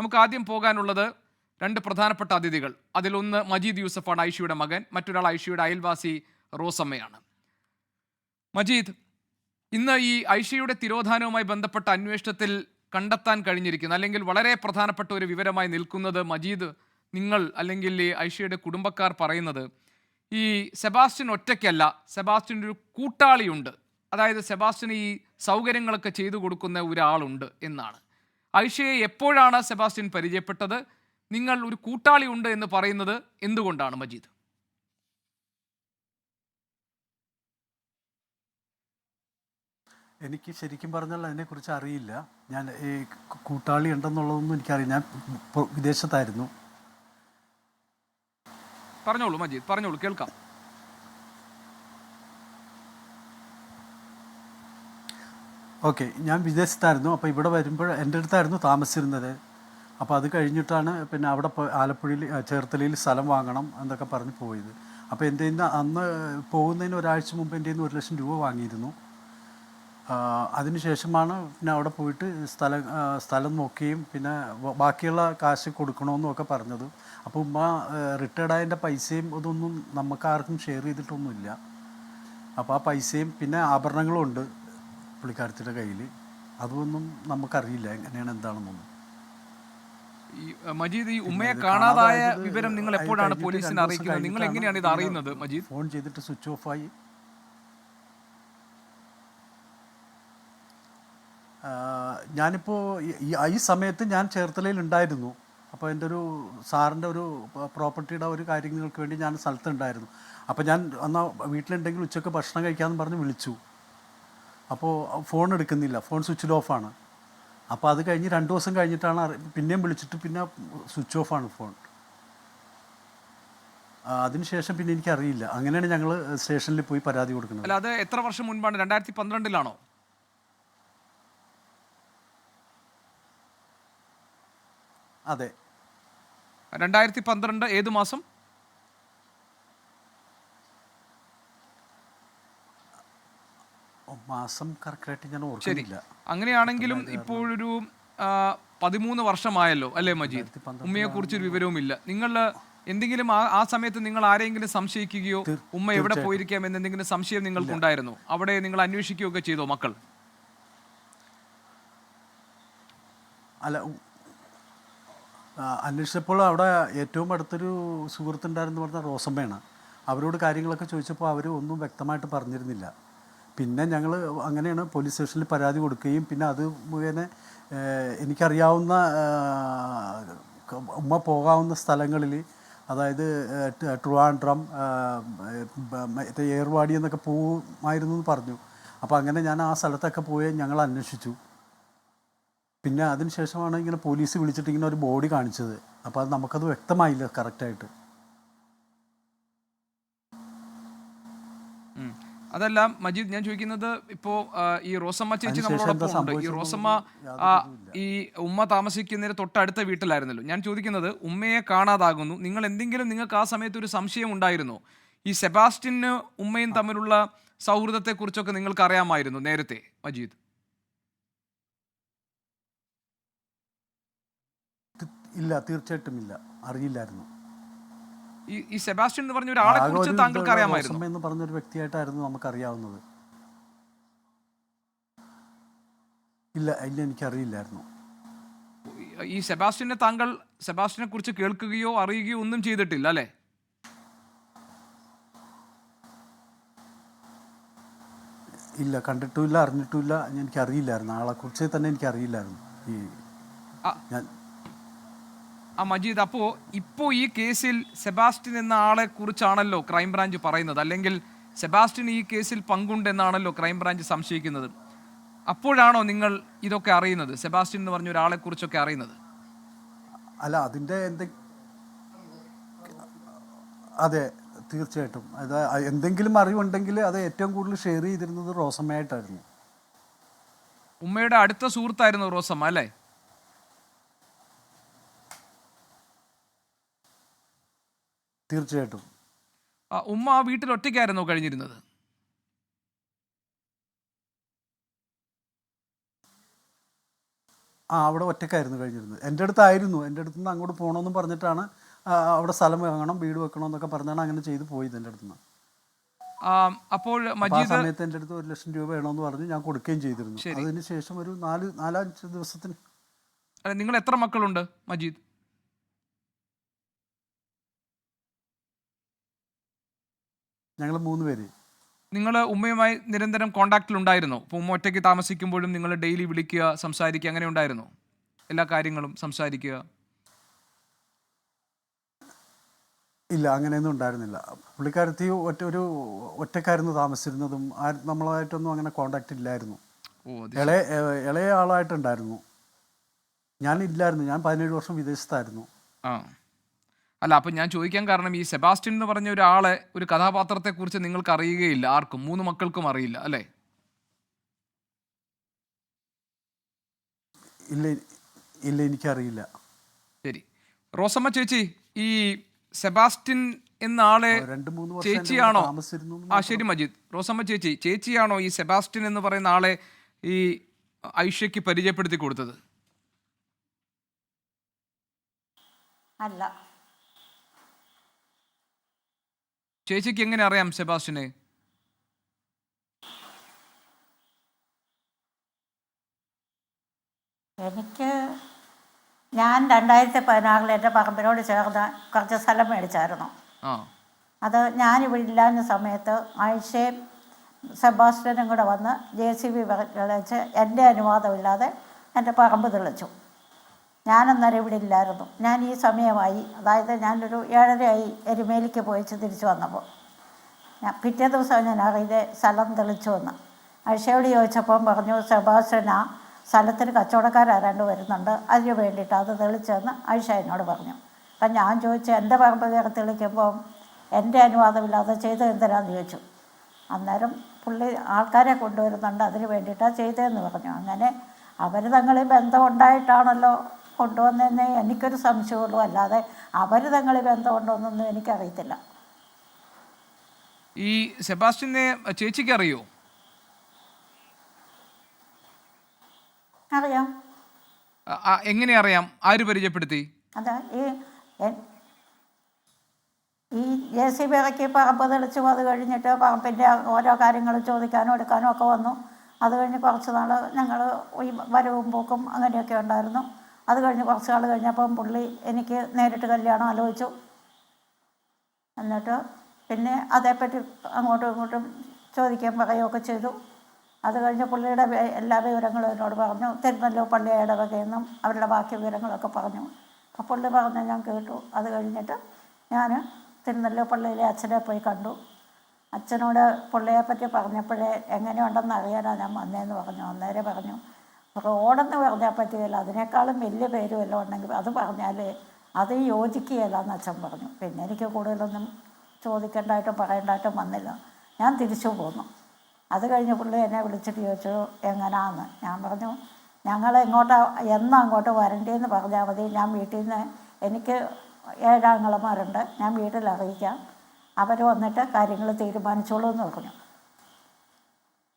നമുക്ക് ആദ്യം പോകാനുള്ളത് രണ്ട് പ്രധാനപ്പെട്ട അതിഥികൾ. അതിലൊന്ന് മജീദ് യൂസഫാണ് ഐഷയുടെ മകൻ. മറ്റൊരാൾ ഐഷയുടെ അയൽവാസി റോസമ്മയാണ്. മജീദ് ഇന്ന് ഈ ഐഷയുടെ തിരോധാനവുമായി ബന്ധപ്പെട്ട അന്വേഷണത്തിൽ കണ്ടെത്താൻ കഴിഞ്ഞിരിക്കുന്ന. അല്ലെങ്കിൽ വളരെ പ്രധാനപ്പെട്ട ഒരു വിവരമായി നിൽക്കുന്നത് മജീദ് നിങ്ങൾ അല്ലെങ്കിൽ ഈ ഐഷയുടെ കുടുംബക്കാർ പറയുന്നത് ഈ സെബാസ്റ്റ്യൻ ഒറ്റയ്ക്കല്ല സെബാസ്റ്റ്യന്റെ ഒരു കൂട്ടാളിയുണ്ട്. അതായത് സെബാസ്റ്റ്യന് ഈ സൗകര്യങ്ങളൊക്കെ ചെയ്തു കൊടുക്കുന്ന ഒരാളുണ്ട് എന്നാണ്. ഐഷയെ എപ്പോഴാണ് സെബാസ്റ്റ്യൻ പരിചയപ്പെട്ടത്? നിങ്ങൾ ഒരു കൂട്ടാളി ഉണ്ട് എന്ന് പറയുന്നത് എന്തുകൊണ്ടാണ് മജീദ്? എനിക്ക് ശരിക്കും പറഞ്ഞാൽ അതിനെക്കുറിച്ച് അറിയില്ല. ഞാൻ ഈ കൂട്ടാളി ഉണ്ടെന്നുള്ളതൊന്നും എനിക്കറിയില്ല. ഞാൻ വിദേശത്തായിരുന്നു. പറഞ്ഞോളൂ മജീദ് പറഞ്ഞോളൂ കേൾക്കാം. ഓക്കെ ഞാൻ വിദേശത്തായിരുന്നു. അപ്പോൾ ഇവിടെ വരുമ്പോൾ എന്റെ അടുത്തായിരുന്നു താമസിച്ചിരുന്നത്. അപ്പോൾ അത് കഴിഞ്ഞിട്ടാണ് പിന്നെ അവിടെ ആലപ്പുഴയിൽ ചേർത്തലയിൽ സ്ഥലം വാങ്ങണം എന്നൊക്കെ പറഞ്ഞ് പോയത്. അപ്പോൾ എന്റെ ഇന്ന് അന്ന് പോകുന്നതിന് ഒരാഴ്ച മുമ്പ് എന്റെ നിന്ന് ഒരു ലക്ഷം രൂപ വാങ്ങിയിരുന്നു. അതിനുശേഷമാണ് പിന്നെ അവിടെ പോയിട്ട് സ്ഥലം സ്ഥലം നോക്കുകയും പിന്നെ ബാക്കിയുള്ള കാശ് കൊടുക്കണമെന്നും ഒക്കെ പറഞ്ഞത്. അപ്പോൾ ഉമ്മ റിട്ടയർഡായതിന്റെ പൈസയും ഇതൊന്നും നമുക്കാർക്കും ഷെയർ ചെയ്തിട്ടൊന്നുമില്ല. അപ്പോൾ ആ പൈസയും പിന്നെ ആഭരണങ്ങളും ഉണ്ട്. പുള്ളിക്കാരത്തിയുടെ കയ്യിൽ അതൊന്നും നമുക്കറിയില്ല. എങ്ങനെയാണ് എന്താണെന്നൊന്നും. ഈ മജീദ് ഈ ഉമ്മയെ കാണാതായ വിവരം നിങ്ങൾ എപ്പോഴാണ് പോലീസിനെ അറിയിക്കുന്നത്? നിങ്ങൾ എങ്ങനെയാണ് ഇത് അറിയുന്നത് മജീദ്? ഫോൺ ചെയ്തിട്ട് സ്വിച്ച് ഓഫായി ഞാനിപ്പോൾ ഈ സമയത്ത് ഞാൻ ചേർത്തലയിൽ ഉണ്ടായിരുന്നു. അപ്പോൾ എന്റെ ഒരു സാറിന്റെ ഒരു പ്രോപ്പർട്ടിയുടെ ഒരു കാര്യങ്ങൾക്ക് വേണ്ടി ഞാൻ സ്ഥലത്തുണ്ടായിരുന്നു അപ്പോൾ ഞാൻ എന്നാൽ വീട്ടിലുണ്ടെങ്കിൽ ഉച്ചയ്ക്ക് ഭക്ഷണം കഴിക്കാമെന്ന് പറഞ്ഞ് വിളിച്ചു. അപ്പോൾ ഫോൺ എടുക്കുന്നില്ല. ഫോൺ സ്വിച്ച് ഓഫാണ് അപ്പോൾ അത് കഴിഞ്ഞ് രണ്ട് ദിവസം കഴിഞ്ഞിട്ടാണ് പിന്നെയും വിളിച്ചിട്ട് പിന്നെ സ്വിച്ച് ഓഫാണ് ഫോൺ. അതിനുശേഷം പിന്നെ എനിക്ക് അറിയില്ല അങ്ങനെയാണ് ഞങ്ങൾ സ്റ്റേഷനിൽ പോയി പരാതി കൊടുക്കുന്നത്. അല്ല അത് എത്ര വർഷം മുൻപാണ്? രണ്ടായിരത്തി പന്ത്രണ്ടിലാണോ അതെ. രണ്ടായിരത്തി പന്ത്രണ്ട് ഏത് മാസം? മാസം കറക്റ്റായിട്ട് ഞാൻ ഓർക്കുന്നില്ല. അങ്ങനെയാണെങ്കിലും ഇപ്പോഴൊരു പതിമൂന്ന് വർഷമായല്ലോ അല്ലേ മജീദ്? ഉമ്മയെ കുറിച്ച് ഉമ്മയെ കുറിച്ചൊരു വിവരവുമില്ല. നിങ്ങൾ എന്തെങ്കിലും ആ സമയത്ത് നിങ്ങൾ ആരെങ്കിലും സംശയിക്കുകയോ ഉമ്മ എവിടെ പോയിരിക്കാം എന്ന് എന്തെങ്കിലും സംശയം നിങ്ങൾക്ക് നിങ്ങൾക്കുണ്ടായിരുന്നു? അവിടെ നിങ്ങൾ അന്വേഷിക്കുകയോ ഒക്കെ ചെയ്തോ മക്കൾ? അല്ല അന്വേഷിച്ചപ്പോൾ അവിടെ ഏറ്റവും അടുത്തൊരു സുഹൃത്തുണ്ടായിരുന്നു പറഞ്ഞ റോസമ്മയാണ്. അവരോട് കാര്യങ്ങളൊക്കെ ചോദിച്ചപ്പോൾ അവർ ഒന്നും വ്യക്തമായിട്ട് പറഞ്ഞിരുന്നില്ല. പിന്നെ ഞങ്ങൾ അങ്ങനെയാണ് പോലീസ് സ്റ്റേഷനിൽ പരാതി കൊടുക്കുകയും പിന്നെ അത് മുഖേന എനിക്കറിയാവുന്ന ഉമ്മ പോകാവുന്ന സ്ഥലങ്ങളിൽ അതായത് ട്രിവാൻഡ്രം മറ്റേ ഏർവാടി എന്നൊക്കെ പോകുമായിരുന്നു എന്ന് പറഞ്ഞു. അപ്പോൾ അങ്ങനെ ഞാൻ ആ സ്ഥലത്തൊക്കെ പോയി ഞങ്ങൾ അന്വേഷിച്ചു. പിന്നെ അതിന് ശേഷമാണ് ഇങ്ങനെ പോലീസ് വിളിച്ചിട്ട് ഇങ്ങനെ ഒരു ബോഡി കാണിച്ചത്. അപ്പോൾ അത് നമുക്കത് വ്യക്തമായില്ല കറക്റ്റായിട്ട് ഉം. അതല്ല മജീദ് ഞാൻ ചോദിക്കുന്നത് ഇപ്പോ ഈ റോസമ്മ ചേച്ചി നമ്മളോടൊപ്പം ഉണ്ട്. ഈ റോസമ്മ ഈ ഉമ്മ താമസിക്കുന്നതിന് തൊട്ടടുത്ത വീട്ടിലായിരുന്നല്ലോ. ഞാൻ ചോദിക്കുന്നത് ഉമ്മയെ കാണാതാകുന്നു. നിങ്ങൾ എന്തെങ്കിലും നിങ്ങൾക്ക് ആ സമയത്ത് ഒരു സംശയം ഉണ്ടായിരുന്നോ? ഈ സെബാസ്റ്റ്യന് ഉമ്മയും തമ്മിലുള്ള സൗഹൃദത്തെ കുറിച്ചൊക്കെ നിങ്ങൾക്ക് അറിയാമായിരുന്നു നേരത്തെ മജീദ്? ഇല്ല തീർച്ചയായിട്ടും ഇല്ല. അറിയില്ലായിരുന്നു. ഈ സെബാസ്റ്റ്യൻ എന്ന് പറഞ്ഞ ഒരാളെ കുറിച്ച് താങ്കൾക്ക് അറിയാമായിരുന്നു? എന്ന് പറഞ്ഞ ഒരു വ്യക്തിയായിട്ടായിരുന്നു നമുക്കറിയാവുന്നത്. ഇല്ല ഇല്ല എനിക്കറിയില്ലായിരുന്നു. ഈ സെബാസ്റ്റ്യനെ താങ്കൾ സെബാസ്റ്റ്യനെ കുറിച്ച് കേൾക്കുകയോ അറിയുകയോ ഒന്നും ചെയ്തിട്ടില്ല അല്ലേ? ഇല്ല കണ്ടിട്ടുമില്ല അറിഞ്ഞിട്ടുമില്ല ആളെ കുറിച്ച് തന്നെ എനിക്കറിയില്ലായിരുന്നു. ഈ ഞാൻ ആ മജീദ് അപ്പോൾ ഇപ്പോൾ ഈ കേസിൽ സെബാസ്റ്റ്യൻ എന്ന ആളെ കുറിച്ചാണല്ലോ ക്രൈംബ്രാഞ്ച് പറയുന്നത്. അല്ലെങ്കിൽ സെബാസ്റ്റ്യൻ ഈ കേസിൽ പങ്കുണ്ടെന്നാണല്ലോ ക്രൈംബ്രാഞ്ച് സംശയിക്കുന്നത്. അപ്പോഴാണോ നിങ്ങൾ ഇതൊക്കെ അറിയുന്നത്? സെബാസ്റ്റ്യൻ എന്ന് പറഞ്ഞ ഒരാളെ കുറിച്ചൊക്കെ അറിയുന്നത്. അല്ല അതിന്റെ എന്തെ അതെ തീർച്ചയായിട്ടും. അത് എന്തെങ്കിലും അറിവുണ്ടെങ്കിൽ അത് ഏറ്റവും കൂടുതൽ ഷെയർ ചെയ്തിരുന്നത് റോസമ്മയായിട്ടായിരുന്നു. ഉമ്മയുടെ അടുത്ത സുഹൃത്തായിരുന്നു റോസമ്മ അല്ലേ? തീർച്ചയായിട്ടും. ആ, ഉമ്മ ആ വീട്ടിൽ ഒറ്റയ്ക്കായിരുന്നോ കഴിഞ്ഞിരുന്നത്. ആ അവിടെ ഒറ്റക്കായിരുന്നു കഴിഞ്ഞിരുന്നത്. എന്റെ അടുത്തായിരുന്നു. എന്റെ അടുത്ത് നിന്ന് അങ്ങോട്ട് പോകണമെന്ന് പറഞ്ഞിട്ടാണ് അവിടെ സ്ഥലം വാങ്ങണം വീട് വെക്കണം എന്നൊക്കെ പറഞ്ഞാണ് അങ്ങനെ ചെയ്ത് പോയത് എന്റെ അടുത്ത് നിന്ന്. അപ്പോൾ ആ മജീദ് സമയത്ത് എന്റെ അടുത്ത് ഒരു ലക്ഷം രൂപ വേണമെന്ന് പറഞ്ഞ് ഞാൻ കൊടുക്കുകയും ചെയ്തിരുന്നു. അതിന് ശേഷം ഒരു നാല് നാലഞ്ച് ദിവസത്തിന്. അല്ല, നിങ്ങൾ എത്ര മക്കളുണ്ട് മജീദ്? ഞങ്ങൾ മൂന്ന് പേര്. നിങ്ങൾ ഉമ്മയുമായി നിരന്തരം കോണ്ടാക്റ്റിൽ ഉണ്ടായിരുന്നു ഇപ്പോൾ ഉമ്മ ഒറ്റയ്ക്ക് താമസിക്കുമ്പോഴും നിങ്ങൾ ഡെയിലി വിളിക്കുക സംസാരിക്കുക അങ്ങനെ ഉണ്ടായിരുന്നു? എല്ലാ കാര്യങ്ങളും സംസാരിക്കുക. ഇല്ല അങ്ങനെയൊന്നും ഉണ്ടായിരുന്നില്ല. പുള്ളിക്കാരത്തി ഒറ്റ ഒരു ഒറ്റക്കായിരുന്നു താമസിച്ചിരുന്നതും ആ നമ്മളായിട്ടൊന്നും അങ്ങനെ കോണ്ടാക്റ്റ് ഇല്ലായിരുന്നു. ഇളയ ഇളയ ആളായിട്ടുണ്ടായിരുന്നു. ഞാൻ ഇല്ലായിരുന്നു ഞാൻ പതിനേഴ് വർഷം വിദേശത്തായിരുന്നു. അല്ല അപ്പം ഞാൻ ചോദിക്കാൻ കാരണം ഈ സെബാസ്റ്റ്യൻ എന്ന് പറഞ്ഞ ഒരാളെ ഒരു കഥാപാത്രത്തെക്കുറിച്ച് നിങ്ങൾക്ക് അറിയുകയില്ല ആർക്കും? മൂന്ന് മക്കൾക്കും അറിയില്ല അല്ലേ? ഇല്ല ഇല്ല എനിക്കറിയില്ല. ശരി. റോസമ്മ ചേച്ചി ഈ സെബാസ്റ്റ്യൻ എന്ന ആളെ ചേച്ചിയാണോ? ആ ശരി മജീദ്. റോസമ്മ ചേച്ചി ചേച്ചിയാണോ ഈ സെബാസ്റ്റ്യൻ എന്ന് പറയുന്ന ആളെ ഈ ഐഷയ്ക്ക് പരിചയപ്പെടുത്തി കൊടുത്തത്? അല്ല. ചേച്ചിക്ക് എങ്ങനെ അറിയാം സെബാസ്റ്റിനെ? എനിക്ക് ഞാൻ രണ്ടായിരത്തി പതിനാറിൽ എന്റെ പറമ്പിനോട് ചേർന്ന് കുറച്ച് സ്ഥലം മേടിച്ചായിരുന്നു. ആ. അത് ഞാനിവിടെ ഇല്ലാഞ്ഞ സമയത്ത് ആഴ്ചയും സെബാസ്റ്റ്യനും കൂടെ വന്ന് ജെ സി ബി വിളിച്ച് എന്റെ അനുവാദമില്ലാതെ എന്റെ പറമ്പ് തെളിച്ചു. ഞാനന്നേരം ഇവിടെ ഇല്ലായിരുന്നു. ഞാൻ ഈ സമയമായി അതായത് ഞാനൊരു ഏഴരയായി എരുമേലിക്ക് പോയിച്ച് തിരിച്ചു വന്നപ്പോൾ. ഞാൻ പിറ്റേ ദിവസം ഞാൻ അറിയിലെ സ്ഥലം തെളിച്ചു വന്ന്. അഴ്ചയോട് ചോദിച്ചപ്പം പറഞ്ഞു സെബാസ്റ്റ്യനാ സ്ഥലത്തിന് കച്ചവടക്കാരാരാണ്ട് വരുന്നുണ്ട്. അതിന് വേണ്ടിയിട്ട് അത് തെളിച്ചെന്ന് അഴിഷ എന്നോട് പറഞ്ഞു. അപ്പം ഞാൻ ചോദിച്ചു എന്റെ പറമ്പ് കയറി തെളിക്കുമ്പോൾ എന്റെ അനുവാദമില്ലാതെ ചെയ്ത് എന്തിനാന്ന് ചോദിച്ചു? അന്നേരം പുള്ളി ആൾക്കാരെ കൊണ്ടുവരുന്നുണ്ട് അതിന് വേണ്ടിയിട്ടാണ് ചെയ്തതെന്ന് പറഞ്ഞു. അങ്ങനെ അവർ തങ്ങളിൽ ബന്ധമുണ്ടായിട്ടാണല്ലോ കൊണ്ടുവന്നതെന്ന് എനിക്കൊരു സംശയമുള്ളൂ അല്ലാതെ അവർ തങ്ങളിൽ കൊണ്ടുവന്നൊന്നും എനിക്കറിയത്തില്ല. ഈ സെബാസ്റ്റിനെ ചേച്ചിക്ക് അറിയോ? അറിയാം. എങ്ങനെ അറിയാം? ആര് പരിചയപ്പെടുത്തി? അതാ ഈ ഈ ജെ സി ബി ഇറക്കി പറമ്പ് തെളിച്ചു. അത് കഴിഞ്ഞിട്ട് പറമ്പിന്റെ ഓരോ കാര്യങ്ങൾ ചോദിക്കാനും എടുക്കാനും ഒക്കെ വന്നു. അത് കഴിഞ്ഞ് കുറച്ച് നാൾ ഞങ്ങൾ ഈ വരവും പോക്കും അങ്ങനെയൊക്കെ ഉണ്ടായിരുന്നു. അത് കഴിഞ്ഞ് കുറച്ച് നാൾ കഴിഞ്ഞപ്പം പുള്ളി എനിക്ക് നേരിട്ട് കല്യാണം ആലോചിച്ചു. എന്നിട്ട് പിന്നെ അതേപ്പറ്റി അങ്ങോട്ടും ഇങ്ങോട്ടും ചോദിക്കാൻ പറയുകയൊക്കെ ചെയ്തു. അത് കഴിഞ്ഞ് പുള്ളിയുടെ എല്ലാ വിവരങ്ങളും എന്നോട് പറഞ്ഞു. തിരുനെല്ലോ പള്ളിയുടെ വകയെന്നും അവരുടെ ബാക്കി വിവരങ്ങളൊക്കെ പറഞ്ഞു. അപ്പോൾ പുള്ളി പറഞ്ഞ ഞാൻ കേട്ടു. അത് കഴിഞ്ഞിട്ട് ഞാൻ തിരുനെല്ലോ പള്ളിയിലെ അച്ഛനെ പോയി കണ്ടു. അച്ഛനോട് പുള്ളിയെപ്പറ്റി പറഞ്ഞപ്പോഴേ എങ്ങനെയുണ്ടെന്ന് അറിയാനാണ് ഞാൻ വന്നതെന്ന് പറഞ്ഞു. അന്നേരെ പറഞ്ഞു റോഡെന്ന് പറഞ്ഞാൽ പറ്റുകയില്ല അതിനേക്കാളും വലിയ പേര് വല്ലതും ഉണ്ടെങ്കിൽ അത് പറഞ്ഞാൽ അത് യോജിക്കുകയില്ല എന്ന് അച്ഛൻ പറഞ്ഞു. പിന്നെ എനിക്ക് കൂടുതലൊന്നും ചോദിക്കേണ്ടതായിട്ടും പറയേണ്ടതായിട്ടും വന്നില്ല. ഞാൻ തിരിച്ചു പോന്നു. അത് കഴിഞ്ഞ് പുള്ളി എന്നെ വിളിച്ചിട്ട് ചോദിച്ചു എങ്ങനാന്ന്? ഞാൻ പറഞ്ഞു ഞങ്ങൾ എങ്ങോട്ട് എന്നാ അങ്ങോട്ട് വരണ്ടേന്ന് പറഞ്ഞാൽ മതി. ഞാൻ വീട്ടിൽ നിന്ന് എനിക്ക് ഏഴാങ്ങളമാരുണ്ട്. ഞാൻ വീട്ടിൽ അറിയിക്കാം. അവർ വന്നിട്ട് കാര്യങ്ങൾ തീരുമാനിച്ചോളൂ എന്ന് പറഞ്ഞു.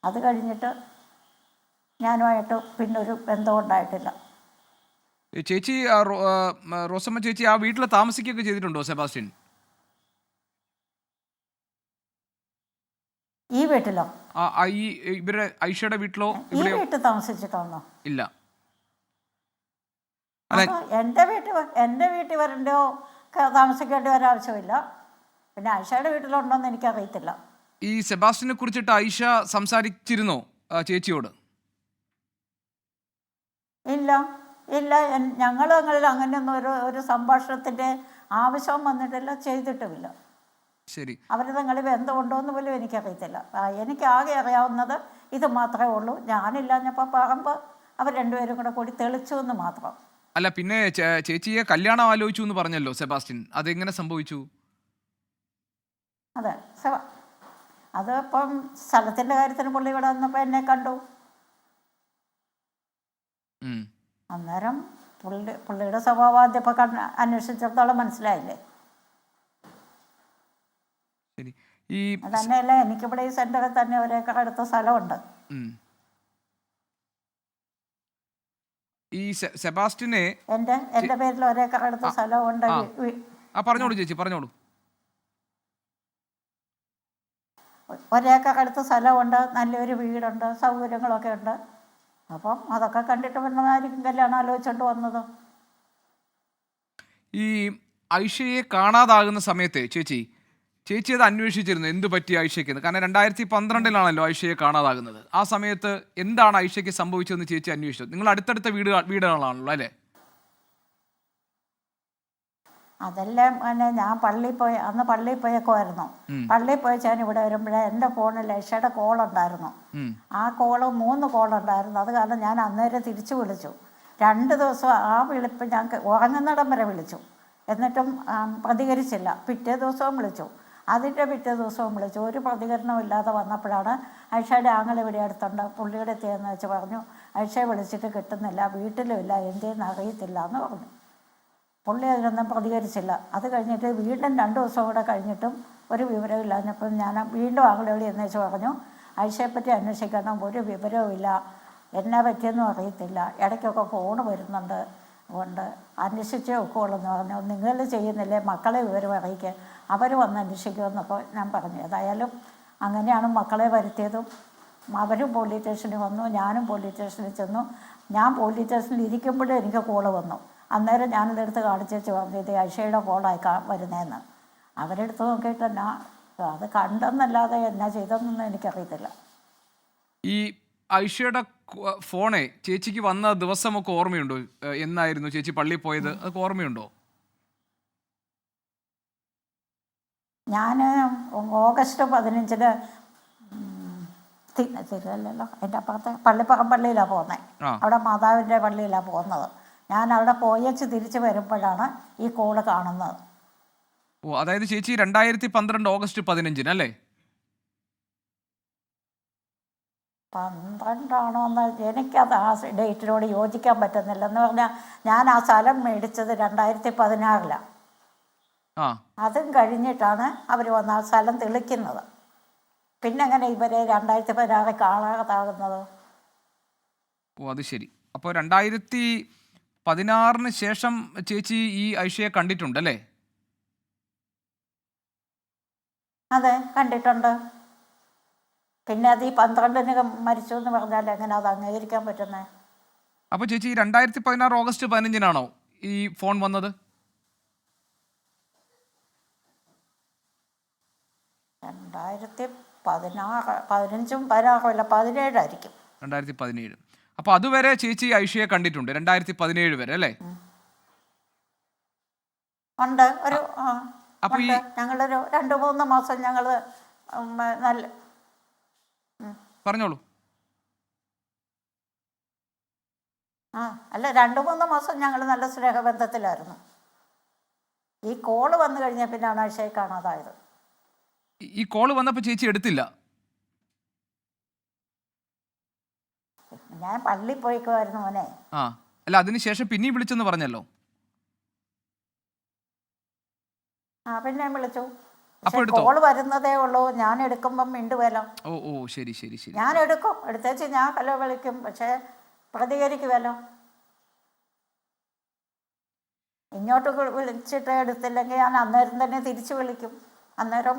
അത് കഴിഞ്ഞിട്ട് ഞാനുമായിട്ട് പിന്നൊരു ബന്ധം ഉണ്ടായിട്ടില്ല. ചേച്ചി റോസമ്മ ചേച്ചി ആ വീട്ടിൽ താമസിക്കുകയൊക്കെ ചെയ്തിട്ടുണ്ടോ സെബാസ്റ്റ്യൻ? ഈ വീട്ടിലോ? ഈ ഇവരുടെ ഐഷയുടെ വീട്ടിലോ? ഈ വീട്ടിൽ താമസിച്ചിട്ടോന്നോ? ഇല്ല. എന്റെ എന്റെ വീട്ടിൽ എന്റെ എന്റെ വീട്ടിൽ വരണ്ടോ? താമസിക്കേണ്ടി താമസിക്കേണ്ട ഒരാവശ്യമില്ല പിന്നെ ഐഷയുടെ വീട്ടിലുണ്ടോന്ന് എനിക്ക് എനിക്കറിയത്തില്ല. ഈ സെബാസ്റ്റിനെ കുറിച്ചിട്ട് ഐഷ സംസാരിച്ചിരുന്നോ ചേച്ചിയോട്? ഇല്ല ഇല്ല ഞങ്ങൾ തങ്ങളിൽ അങ്ങനെയൊന്നും ഒരു ഒരു സംഭാഷണത്തിന്റെ ആവശ്യം വന്നിട്ടില്ല ചെയ്തിട്ടുമില്ല. ശരി. അവർ തങ്ങളിൽ ബന്ധമുണ്ടോ എന്ന് പോലും എനിക്കറിയത്തില്ല. എനിക്കാകെ എനിക്ക് ആകെ അറിയാവുന്നത് ഇത് മാത്രമേ ഉള്ളൂ. ഞാനില്ലാഞ്ഞപ്പോൾ പറമ്പോൾ അവർ രണ്ടുപേരും കൂടെ കൂടി തെളിച്ചു എന്ന് മാത്രം. അല്ല പിന്നെ ചേച്ചിയെ കല്യാണം ആലോചിച്ചു എന്ന് പറഞ്ഞല്ലോ സെബാസ്റ്റിൻ അതെങ്ങനെ സംഭവിച്ചു? അതെ അത് ഇപ്പം സ്ഥലത്തിന്റെ കാര്യത്തിന് പുള്ളി ഇവിടെ വന്നപ്പോൾ എന്നെ കണ്ടു ഉം. അന്നേരം പുള്ളി പുള്ളിയുടെ സ്വഭാവാദ്യം ഇപ്പം അന്വേഷിച്ചിടത്തോളം മനസ്സിലായില്ലേ? ഈ അതന്നെയല്ല എനിക്കിവിടെ ഈ സെന്ററിൽ തന്നെ ഒരേക്കാൾ അടുത്ത സ്ഥലമുണ്ട്. ഈ സെബാസ്റ്റിനെ എന്റെ എന്റെ പേരിൽ ഒരേക്കാൾ അടുത്ത സ്ഥലമുണ്ട് പറഞ്ഞോളൂ ചേച്ചി പറഞ്ഞോളൂ. ഒരേക്കാൾ അടുത്ത സ്ഥലമുണ്ട് നല്ലൊരു വീടുണ്ട് സൗകര്യങ്ങളൊക്കെ ഉണ്ട്. അപ്പം അതൊക്കെ കണ്ടിട്ട് വന്നതായിരിക്കും കല്യാണം ആലോചിച്ചോണ്ട് വന്നത്. ഈ ഐഷയെ കാണാതാകുന്ന സമയത്ത് ചേച്ചി ചേച്ചി അത് അന്വേഷിച്ചിരുന്നു എന്ത് പറ്റി ഐഷയ്ക്ക് കാരണം രണ്ടായിരത്തി പന്ത്രണ്ടിലാണല്ലോ ഐഷയെ കാണാതാകുന്നത്. ആ സമയത്ത് എന്താണ് ഐഷയ്ക്ക് സംഭവിച്ചതെന്ന് ചേച്ചി അന്വേഷിച്ചത് നിങ്ങൾ അടുത്തടുത്ത വീട് വീടുകളാണല്ലോ അല്ലേ? അതെല്ലാം പിന്നെ ഞാൻ പള്ളിയിൽ പോയ അന്ന് പള്ളിയിൽ പോയേക്കുമായിരുന്നു പള്ളിയിൽ പോയി ഞാൻ ഇവിടെ വരുമ്പോഴേ എന്റെ ഫോണിൽ ഐഷയുടെ കോൾ ഉണ്ടായിരുന്നു ആ കോൾ മൂന്ന് കോൾ ഉണ്ടായിരുന്നു അത് കാരണം ഞാൻ അന്നേരം തിരിച്ചു വിളിച്ചു. രണ്ട് ദിവസം ആ വിളിപ്പ് ഞാൻ ഉറങ്ങുന്നിടം വരെ വിളിച്ചു. എന്നിട്ടും പ്രതികരിച്ചില്ല. പിറ്റേ ദിവസവും വിളിച്ചു. അതിന്റെ പിറ്റേ ദിവസവും വിളിച്ചു. ഒരു പ്രതികരണവും ഇല്ലാതെ വന്നപ്പോഴാണ് ഐഷയുടെ ആങ്ങൾ ഇവിടെ അടുത്തുണ്ട്. പുള്ളിയുടെ എത്തിയെന്ന് വെച്ച് പറഞ്ഞു ഐഷയെ വിളിച്ചിട്ട് കിട്ടുന്നില്ല. വീട്ടിലുമില്ല എന്തേന്ന് അറിയത്തില്ല എന്ന് പറഞ്ഞു. പുള്ളി അതിനൊന്നും പ്രതികരിച്ചില്ല. അത് കഴിഞ്ഞിട്ട് വീണ്ടും രണ്ട് ദിവസം കൂടെ കഴിഞ്ഞിട്ടും ഒരു വിവരവും ഇല്ലാഞ്ഞപ്പം ഞാൻ വീണ്ടും ആങ്ങളോട് എന്ന് വെച്ച് പറഞ്ഞു പറ്റി അന്വേഷിക്കണം ഒരു വിവരവും ഇല്ല. എന്നെ പറ്റിയൊന്നും അറിയത്തില്ല. ഇടയ്ക്കൊക്കെ ഫോൺ വരുന്നുണ്ട് അതുകൊണ്ട് അന്വേഷിച്ചേ ഒക്കെയുള്ളൂ എന്ന് പറഞ്ഞു. നിങ്ങൾ ചെയ്യുന്നില്ലേ? മക്കളെ വിവരം അറിയിക്കുക അവർ വന്ന് അന്വേഷിക്കുമെന്നൊക്കെ ഞാൻ പറഞ്ഞു. ഏതായാലും അങ്ങനെയാണ് മക്കളെ വരുത്തിയതും. അവരും പോലീസ് സ്റ്റേഷനിൽ വന്നു ഞാനും പോലീസ് സ്റ്റേഷനിൽ ചെന്നു. ഞാൻ പോലീസ് സ്റ്റേഷനിൽ ഇരിക്കുമ്പോഴും എനിക്ക് കോൾ വന്നു. അന്നേരം ഞാനിതെടുത്ത് കാണിച്ചു പറഞ്ഞു ഇത് ഐഷയുടെ കോളായി വരുന്നതെന്ന് അവരെടുത്ത് നോക്കിയിട്ട് എന്നാ അത് കണ്ടെന്നല്ലാതെ എന്നാ ചെയ്തെന്നൊന്നും എനിക്കറിയത്തില്ല. ഈ ഐഷയുടെ ഫോണെ ചേച്ചിക്ക് വന്ന ദിവസം ഒക്കെ ഓർമ്മയുണ്ടോ എന്നായിരുന്നു ചേച്ചി പള്ളിയിൽ പോയത്? അതൊക്കെ ഓർമ്മയുണ്ടോ? ഞാൻ ഓഗസ്റ്റ് പതിനഞ്ചിന് തിരുവല്ലോ തിരുവല്ലല്ലോ എന്റെ അപ്പുറത്തെ പള്ളിപ്പറം പള്ളിയിലാണ് പോകുന്നത് അവിടെ മാതാവിന്റെ പള്ളിയിലാണ് പോകുന്നത്. ഞാൻ അവിടെ പോയച്ച് തിരിച്ചു വരുമ്പോഴാണ് ഈ കോൾ കാണുന്നത്. ഓ അതായത് ചേച്ചി രണ്ടായിരത്തി പന്ത്രണ്ട് ഓഗസ്റ്റ് പതിനഞ്ചിന് അല്ലേ? പന്ത്രണ്ടാണോ എന്ന് എനിക്കത് ആ ഡേറ്റിനോട് യോജിക്കാൻ പറ്റുന്നില്ല എന്ന് പറഞ്ഞാൽ ഞാൻ ആ സ്ഥലം മേടിച്ചത് രണ്ടായിരത്തി പതിനാറിലാണ് അതും കഴിഞ്ഞിട്ടാണ് അവർ വന്ന് ആ സ്ഥലം തെളിക്കുന്നത്. പിന്നെ എങ്ങനെ ഇവരെ രണ്ടായിരത്തി പതിനാറിൽ കാണാതാകുന്നത്? ഓ അത് ശരി. അപ്പോൾ രണ്ടായിരത്തി പതിനാറിന് ശേഷം ചേച്ചി ഈ ഐഷയെ കണ്ടിട്ടുണ്ട് അല്ലേ അതെ കണ്ടിട്ടുണ്ട്. പിന്നെ അത് ഈ പന്ത്രണ്ടിന് മരിച്ചു എന്ന് പറഞ്ഞാൽ എങ്ങനെ അത് അംഗീകരിക്കാൻ പറ്റുന്നേ? അപ്പൊ ചേച്ചി രണ്ടായിരത്തി പതിനാറ് ഓഗസ്റ്റ് പതിനഞ്ചിനാണോ ഈ ഫോൺ വന്നത്? രണ്ടായിരത്തി പതിനാറ് പതിനഞ്ചും പതിനാറും അല്ല പതിനേഴായിരിക്കും. രണ്ടായിരത്തി പതിനേഴ് അപ്പോൾ അതുവരെ ചേച്ചി ഐഷയെ കണ്ടിട്ടുണ്ട് രണ്ടായിരത്തി പതിനേഴ് വരെ അല്ലേ? ഉണ്ട്. ഒരു അപ്പൊ ഈ-. ഞങ്ങളൊരു രണ്ട് മൂന്ന് മാസം ഞങ്ങൾ നല്ല പറഞ്ഞോളൂ. ആ അല്ല രണ്ട് മൂന്ന് മാസം ഞങ്ങൾ നല്ല സ്നേഹബന്ധത്തിലായിരുന്നു. ഈ കോൾ വന്നു കഴിഞ്ഞ പിന്നാണ് അക്ഷയ് കാണാതായത്. ഈ- ഈ കോൾ വന്നപ്പോൾ ചേച്ചി എടുത്തില്ല? ഞാൻ പള്ളി പോയിക്കുമായിരുന്നു മോനെ. ആ അല്ല അതിനുശേഷം പിന്നെയും വിളിച്ചെന്ന് പറഞ്ഞല്ലോ. ആ പിന്നെ വിളിച്ചു. അപ്പൊ എടുത്തോ? കോൾ വരുന്നതേ ഉള്ളൂ. ഞാൻ എടുക്കുമ്പം മിണ്ടുവല്ലോ. ഓ ഓ ശരി ശരി ശരി. ഞാൻ എടുക്കും. എടുത്തേച്ച് ഞാൻ ഹലോ വിളിക്കും. പക്ഷേ പ്രതികരിക്കുമല്ലോ ഇങ്ങോട്ട് വി- വിളിച്ചിട്ട് എടുത്തില്ലെങ്കിൽ ഞാൻ അന്നേരം തന്നെ തിരിച്ചു വിളിക്കും. അന്നേരം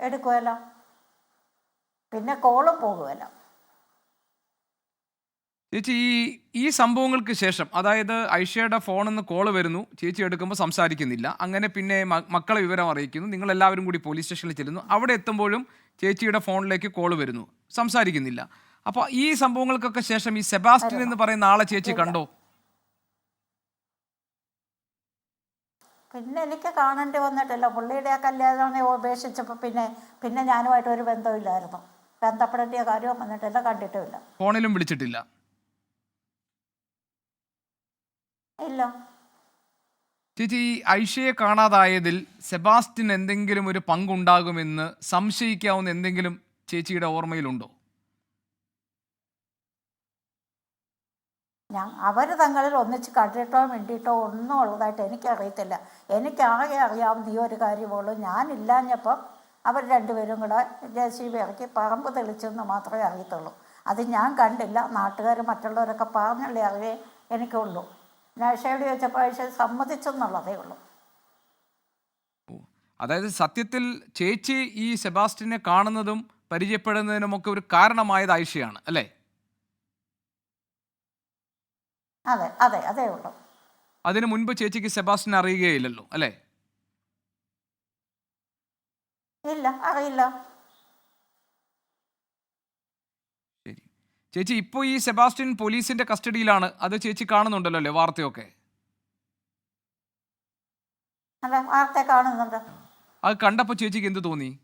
എടുക്കുമല്ലോ പിന്നെ കോളും പോകുമല്ലോ ചേച്ചി ഈ ഈ സംഭവങ്ങൾക്ക് ശേഷം അതായത് ഐഷയുടെ ഫോണിൽ നിന്ന് കോൾ വരുന്നു ചേച്ചി എടുക്കുമ്പോൾ സംസാരിക്കുന്നില്ല. അങ്ങനെ പിന്നെ മക്കളെ വിവരം അറിയിക്കുന്നു. നിങ്ങൾ എല്ലാവരും കൂടി പോലീസ് സ്റ്റേഷനിൽ ചെല്ലുന്നു. അവിടെ എത്തുമ്പോഴും ചേച്ചിയുടെ ഫോണിലേക്ക് കോൾ വരുന്നു. സംസാരിക്കുന്നില്ല. അപ്പോൾ ഈ സംഭവങ്ങൾക്കൊക്കെ ശേഷം ഈ സെബാസ്റ്റ്യൻ എന്ന് പറയുന്ന ആളെ ചേച്ചി കണ്ടോ? പിന്നെ എനിക്ക് കാണേണ്ടി വന്നിട്ടില്ല. പുള്ളിയുടെ ആ കല്യാണം ഉപേക്ഷിച്ചപ്പോൾ പിന്നെ പിന്നെ ഞാനുമായിട്ട് ഒരു ബന്ധമില്ലായിരുന്നു ബന്ധപ്പെടേണ്ട കാര്യവും വന്നിട്ടില്ല കണ്ടിട്ടുമില്ല. ഫോണിലും വിളിച്ചിട്ടില്ല. ഇല്ല. ചേച്ചി ഈ ഐഷയെ കാണാതായതിൽ സെബാസ്റ്റിൻ എന്തെങ്കിലും ഒരു പങ്കുണ്ടാകുമെന്ന് സംശയിക്കാവുന്ന എന്തെങ്കിലും ചേച്ചിയുടെ ഓർമ്മയിലുണ്ടോ? ഞാൻ അവർ തങ്ങളിൽ ഒന്നിച്ച് കണ്ടിട്ടോ മിണ്ടിയിട്ടോ ഒന്നും ഉള്ളതായിട്ട് എനിക്കറിയത്തില്ല. എനിക്കാകെ അറിയാവുന്ന ഈ ഒരു കാര്യമുള്ളൂ. ഞാനില്ലാഞ്ഞപ്പം അവർ രണ്ടുപേരും കൂടെ ജെ സി ബി ഇറക്കി പറമ്പ് തെളിച്ചെന്ന് മാത്രമേ അറിയത്തുള്ളൂ. അത് ഞാൻ കണ്ടില്ല. നാട്ടുകാർ മറ്റുള്ളവരൊക്കെ പറഞ്ഞല്ലേ അറിയേ എനിക്കുള്ളൂ. ഞാൻ ഐഷയോട് ചോദിച്ചപ്പോൾ ഐഷ സമ്മതിച്ചെന്നുള്ളതേ ഉള്ളൂ. അതായത് സത്യത്തിൽ ചേച്ചി ഈ സെബാസ്റ്റിനെ കാണുന്നതും പരിചയപ്പെടുന്നതിനുമൊക്കെ ഒരു കാരണമായത് ആയിഷയാണ് അല്ലേ? അതെ അതെ അതേ ഉള്ളൂ. അതിനു മുൻപ് ചേച്ചിക്ക് സെബാസ്റ്റിനെ അറിയുകയില്ലല്ലോ അല്ലേ? ഇല്ല അറിയില്ല ശരി ചേച്ചി ഇപ്പോൾ ഈ സെബാസ്റ്റ്യൻ പോലീസിന്റെ കസ്റ്റഡിയിലാണ്. അത് ചേച്ചി കാണുന്നുണ്ടല്ലോ അല്ലേ വാർത്തയൊക്കെ? അല്ല വാർത്ത കാണുന്നുണ്ട്. അത് കണ്ടപ്പോൾ ചേച്ചിക്ക് എന്ത് തോന്നി?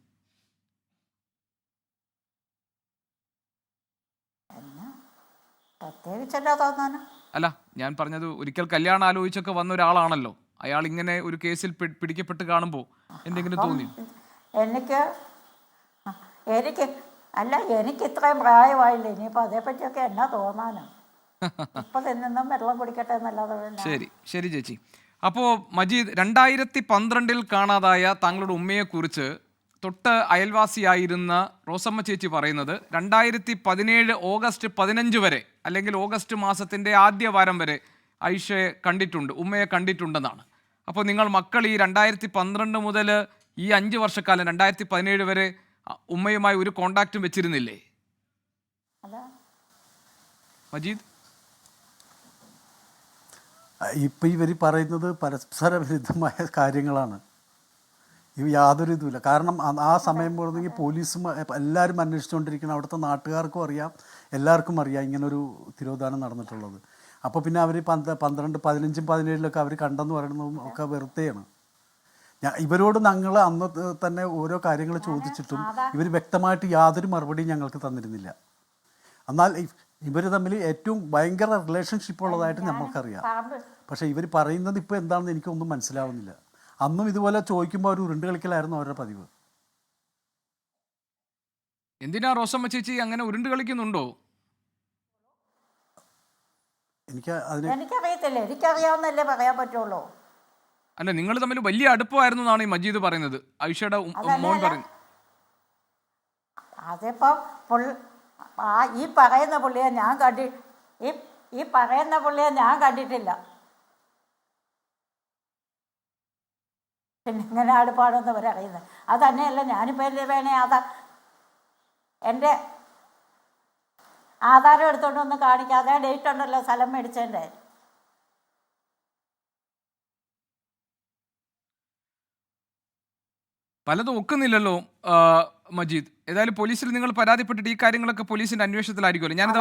പ്രത്യേകിച്ചല്ലോ തോന്നാനും. അല്ല ഞാൻ പറഞ്ഞത് ഒരിക്കൽ കല്യാണം ആലോചിച്ചൊക്കെ വന്ന ഒരാളാണല്ലോ. അയാൾ ഇങ്ങനെ ഒരു കേസിൽ പി- പിടിക്കപ്പെട്ട് കാണുമ്പോൾ എന്തെങ്കിലും തോന്നി? എനിക്ക് എനിക്ക് അല്ല എനിക്ക് ഇത്രയും പ്രായമായില്ല? ഇനിയിപ്പോൾ അതേപ്പറ്റിയൊക്കെ എന്നാ തോന്നാനും? ഇപ്പൊ നിന്നും വെള്ളം കുടിക്കട്ടെ എന്നല്ലാതെ ശരി ശരി ചേച്ചി. അപ്പോ മജീദ് രണ്ടായിരത്തി പന്ത്രണ്ടിൽ കാണാതായ താങ്കളുടെ ഉമ്മയെക്കുറിച്ച് തൊട്ട് അയൽവാസിയായിരുന്ന റോസമ്മ ചേച്ചി പറയുന്നത് രണ്ടായിരത്തി പതിനേഴ് ഓഗസ്റ്റ് പതിനഞ്ച് വരെ അല്ലെങ്കിൽ ഓഗസ്റ്റ് മാസത്തിന്റെ ആദ്യ വാരം വരെ ഐഷയെ കണ്ടിട്ടുണ്ട് ഉമ്മയെ കണ്ടിട്ടുണ്ടെന്നാണ്. അപ്പോൾ നിങ്ങൾ മക്കൾ ഈ രണ്ടായിരത്തി പന്ത്രണ്ട് മുതൽ ഈ അഞ്ച് വർഷക്കാലം രണ്ടായിരത്തി പതിനേഴ് വരെ ഉമ്മയുമായി ഒരു കോണ്ടാക്റ്റും വെച്ചിരുന്നില്ലേ? മജീദ്? ഇപ്പം ഇവർ പറയുന്നത് പരസ്പര വിരുദ്ധമായ കാര്യങ്ങളാണ്. ഇവ യാതൊരു ഇതുമില്ല. കാരണം ആ- സമയം പോയിരുന്നെങ്കിൽ പോലീസും എല്ലാവരും അന്വേഷിച്ചുകൊണ്ടിരിക്കണം അവിടുത്തെ നാട്ടുകാർക്കും അറിയാം. എല്ലാവർക്കും അറിയാം ഇങ്ങനൊരു തിരോധാനം നടന്നിട്ടുള്ളത്. അപ്പോൾ പിന്നെ അവർ പന്ത പന്ത്രണ്ട് പതിനഞ്ചും പതിനേഴിലൊക്കെ അവർ കണ്ടെന്ന് പറയുന്നതും ഒക്കെ വെറുതെയാണ്. ഞാൻ ഇവരോട് ഞങ്ങൾ അന്ന് തന്നെ ഓരോ കാര്യങ്ങൾ ചോദിച്ചിട്ടും ഇവർ വ്യക്തമായിട്ട് യാതൊരു മറുപടിയും ഞങ്ങൾക്ക് തന്നിരുന്നില്ല. എന്നാൽ ഇവർ തമ്മിൽ ഏറ്റവും ഭയങ്കര റിലേഷൻഷിപ്പ് ഉള്ളതായിട്ട് നമ്മൾക്കറിയാം പക്ഷെ ഇവർ പറയുന്നത് ഇപ്പോൾ എന്താണെന്ന് എനിക്കൊന്നും മനസ്സിലാവുന്നില്ല. അന്നും ഇതുപോലെ ചോദിക്കുമ്പോൾ ഒരു ഉരുണ്ട് കളിക്കലായിരുന്നു അവരുടെ പതിവ്. എന്തിനാ റോസമ്മ ചേച്ചി അങ്ങനെ ഉരുണ്ട് കളിക്കുന്നുണ്ടോ? എനിക്ക് അതിന് എനിക്കറിയത്തില്ല. എനിക്കറിയാവുന്നല്ലേ പറയാൻ പറ്റുള്ളൂ. അല്ല നിങ്ങൾ തമ്മിൽ വലിയ അടുപ്പമായിരുന്നു എന്നാണ് ഈ മജീദ് പറയുന്നത്. ഐഷയുടെ ഉം- അതല്ല, മോൻ അല്ല. പറയുന്നത്. അതിപ്പം പുള്ളി ആ ഈ പറയുന്ന പുള്ളിയെ ഞാൻ കണ്ടി ഈ ഈ പറയുന്ന പുള്ളിയെ ഞാൻ കണ്ടിട്ടില്ല. പിന്നെ ഇങ്ങനെ ആടുപാടെന്ന് അവരറിയുന്നത് അത് തന്നെയല്ല ഞാനിപ്പോൾ എന്റെ വേണേ അതാ എന്റെ ആധാരം എടുത്തോണ്ട് ഒന്ന് കാണിക്കാതെ ഡേറ്റ് ഉണ്ടല്ലോ സ്ഥലം മേടിച്ചതിന്റെ. പലതും ഒക്കുന്നില്ലല്ലോ മജീദ്. ഏതായാലും പോലീസിൽ നിങ്ങൾ പരാതിപ്പെട്ടിട്ട് ഈ കാര്യങ്ങളൊക്കെ പോലീസിന്റെ അന്വേഷണത്തിലായിരിക്കുമല്ലോ. ഞാനത്